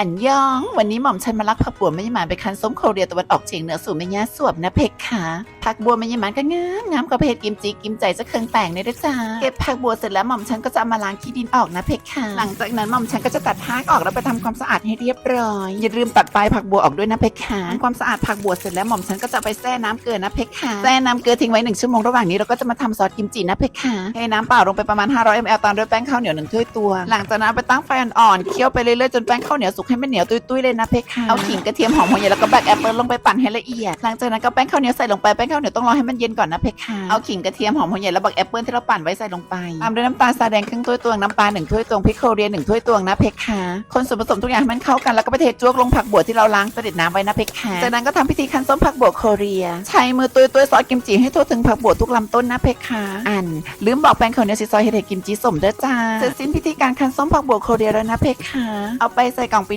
อันยอง วันนี้หม่อมฉันมาลักผักบัวไม่หมานไปคันส้มโคเรียตะวันออกเฉียงเหนือสู่แม่ย่าสวบนะเพคะ ผักบัวไม่ยหมานก็งามงามกว่าเพชรกิมจิกิมใจจะเครื่องแต่งเลยนะจ๊ะเก็บผักบัวเสร็จแล้วหม่อมฉันก็จะเอามาล้างขี้ดินออกนะเพคะหลังจากนั้นหม่อมฉันก็จะตัดหากออกแล้วไปทำความสะอาดให้เรียบร้อยอย่าลืมตัดปลายผักบัวออกด้วยนะเพคะทำความสะอาดผักบัวเสร็จแล้วหม่อมฉันก็จะไปแช่น้ำเกลือนะเพคะแช่น้ำเกลือทิ้งไว้หนึ่งชั่วโมงระหว่างนี้เราก็จะมาทำซอสกิมจินะเพคะเทน้ำเปล่าลงไปประมาณ 500 ml ตามด้วยแป้งข้าวเหนียวหนึ่งถ้วยตวงหลังจากนั้นเอาไปตั้งไฟอ่อนๆเคี่ยวไปเรื่อยๆจนแป้งข้าวเหนียวสุกให้มันเหนียวตุ้ยๆเลยนะเพคะเอาขิงกระเทียมหอมหัวใหญ่แล้วก็แบล็กแอปเปิลลงไปปั่นให้ละเอียด หลังจากนั้นก็แป้งข้าวเหนียวใส่ลงไปแป้งข้าวเหนียวต้องรอให้มันเย็นก่อนนะเพคะเอาขิงกระเทียมหอมหัวใหญ่แล้วแบล็กแอปเปิลที่เราปั่นไว้ใส่ลงไปตามด้วยน้ำตาลทรายแดงครึ่งถ้วยตวงน้ำปลาหนึ่งถ้วยตวงพริกโคเรียหนึ่งถ้วยตวงนะเพคะคนส่วนผสมทุกอย่างให้มันเข้ากันแล้วก็ไปเทจวกลงผักบัวที่เราล้างเสด็จน้ำไว้นะเพคะจากนั้นก็ทำพิธีคั้นส้มผักบัวโคเรีย ใช้มือตุยตุยๆซอสกิมจิให้ทั่วถึงผักบัวทุกลำต้นนะเพคะอันลืมบอกแป้งข้าวเหนียวสีซอยเห็ดเห็ดกิมจิสมเด้อจ้าเสร็จสิ้นพิธีการคั้นส้มผักบัวโคเรียแล้วนะเพคะเอาไปใส่กล่องปิด